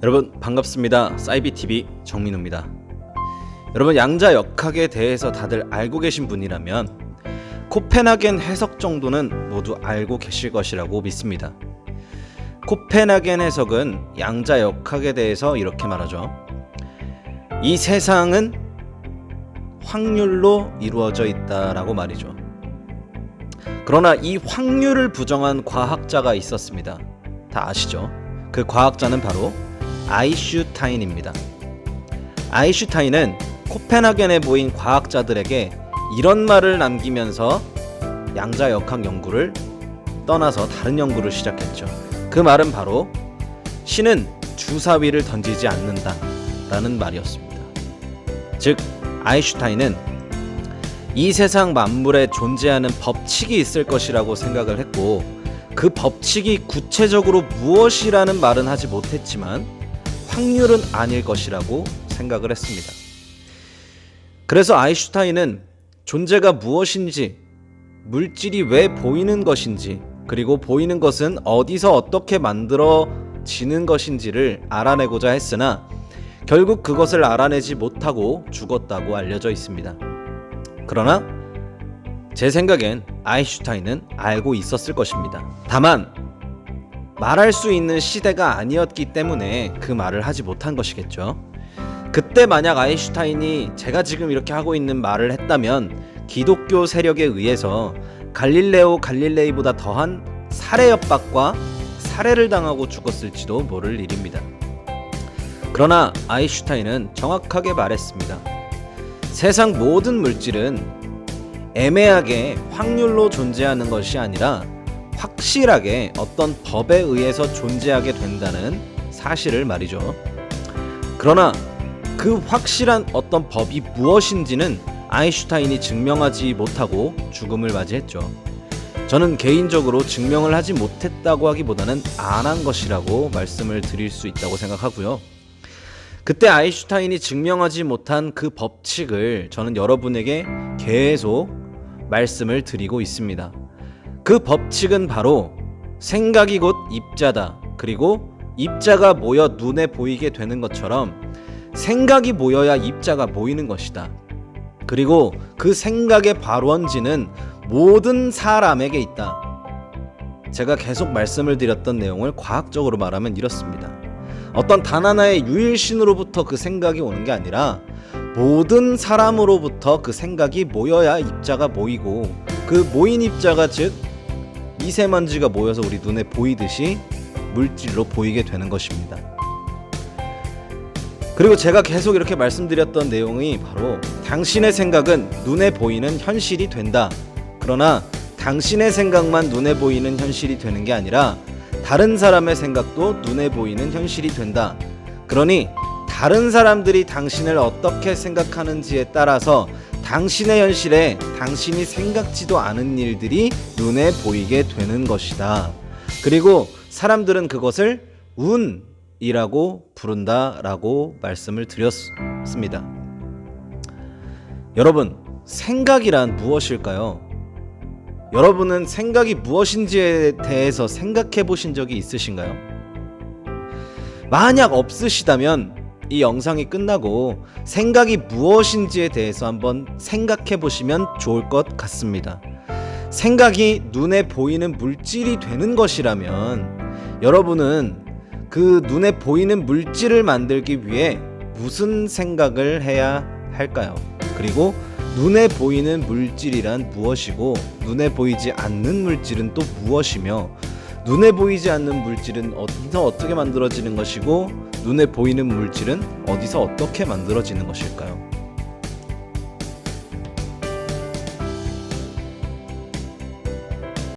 여러분 반갑습니다. 사이비TV 정민우입니다. 여러분 양자 역학에 대해서 다들 알고 계신 분이라면 코펜하겐 해석 정도는 모두 알고 계실 것이라고 믿습니다. 코펜하겐 해석은 양자 역학에 대해서 이렇게 말하죠. 이 세상은 확률로 이루어져 있다라고 말이죠. 그러나 이 확률을 부정한 과학자가 있었습니다. 다 아시죠? 그 과학자는 바로 아이슈타인입니다. 아이슈타인은 코펜하겐에 모인 과학자들에게 이런 말을 남기면서 양자 역학 연구를 떠나서 다른 연구를 시작했죠. 그 말은 바로 신은 주사위를 던지지 않는다 라는 말이었습니다. 즉 아이슈타인은 이 세상 만물에 존재하는 법칙이 있을 것이라고 생각을 했고 그 법칙이 구체적으로 무엇이라는 말은 하지 못했지만 확률은 아닐 것이라고 생각을 했습니다. 그래서 아이슈타인은 존재가 무엇인지, 물질이 왜 보이는 것인지, 그리고 보이는 것은 어디서 어떻게 만들어지는 것인지를 알아내고자 했으나 결국 그것을 알아내지 못하고 죽었다고 알려져 있습니다. 그러나 제 생각엔 아인슈타인은 알고 있었을 것입니다. 다만 말할 수 있는 시대가 아니었기 때문에 그 말을 하지 못한 것이겠죠. 그때 만약 아인슈타인이 제가 지금 이렇게 하고 있는 말을 했다면 기독교 세력에 의해서 갈릴레오 갈릴레이보다 더한 살해 협박과 살해를 당하고 죽었을지도 모를 일입니다. 그러나 아인슈타인은 정확하게 말했습니다. 세상 모든 물질은 애매하게 확률로 존재하는 것이 아니라 확실하게 어떤 법에 의해서 존재하게 된다는 사실을 말이죠. 그러나 그 확실한 어떤 법이 무엇인지는 아인슈타인이 증명하지 못하고 죽음을 맞이했죠. 저는 개인적으로 증명을 하지 못했다고 하기보다는 안 한 것이라고 말씀을 드릴 수 있다고 생각하고요. 그때 아인슈타인이 증명하지 못한 그 법칙을 저는 여러분에게 계속 말씀을 드리고 있습니다. 그 법칙은 바로 생각이 곧 입자다. 그리고 입자가 모여 눈에 보이게 되는 것처럼 생각이 모여야 입자가 모이는 것이다. 그리고 그 생각의 발원지는 모든 사람에게 있다. 제가 계속 말씀을 드렸던 내용을 과학적으로 말하면 이렇습니다. 어떤 단 하나의 유일신으로부터 그 생각이 오는 게 아니라 모든 사람으로부터 그 생각이 모여야 입자가 모이고 그 모인 입자가 즉 미세먼지가 모여서 우리 눈에 보이듯이 물질로 보이게 되는 것입니다. 그리고 제가 계속 이렇게 말씀드렸던 내용이 바로 당신의 생각은 눈에 보이는 현실이 된다. 그러나 당신의 생각만 눈에 보이는 현실이 되는 게 아니라 다른 사람의 생각도 눈에 보이는 현실이 된다. 그러니 다른 사람들이 당신을 어떻게 생각하는지에 따라서 당신의 현실에 당신이 생각지도 않은 일들이 눈에 보이게 되는 것이다. 그리고 사람들은 그것을 운이라고 부른다라고 말씀을 드렸습니다. 여러분, 생각이란 무엇일까요? 여러분은 생각이 무엇인지에 대해서 생각해 보신 적이 있으신가요? 만약 없으시다면 이 영상이 끝나고 생각이 무엇인지에 대해서 한번 생각해 보시면 좋을 것 같습니다. 생각이 눈에 보이는 물질이 되는 것이라면 여러분은 그 눈에 보이는 물질을 만들기 위해 무슨 생각을 해야 할까요? 그리고 눈에 보이는 물질이란 무엇이고 눈에 보이지 않는 물질은 또 무엇이며 눈에 보이지 않는 물질은 어디서 어떻게 만들어지는 것이고 눈에 보이는 물질은 어디서 어떻게 만들어지는 것일까요?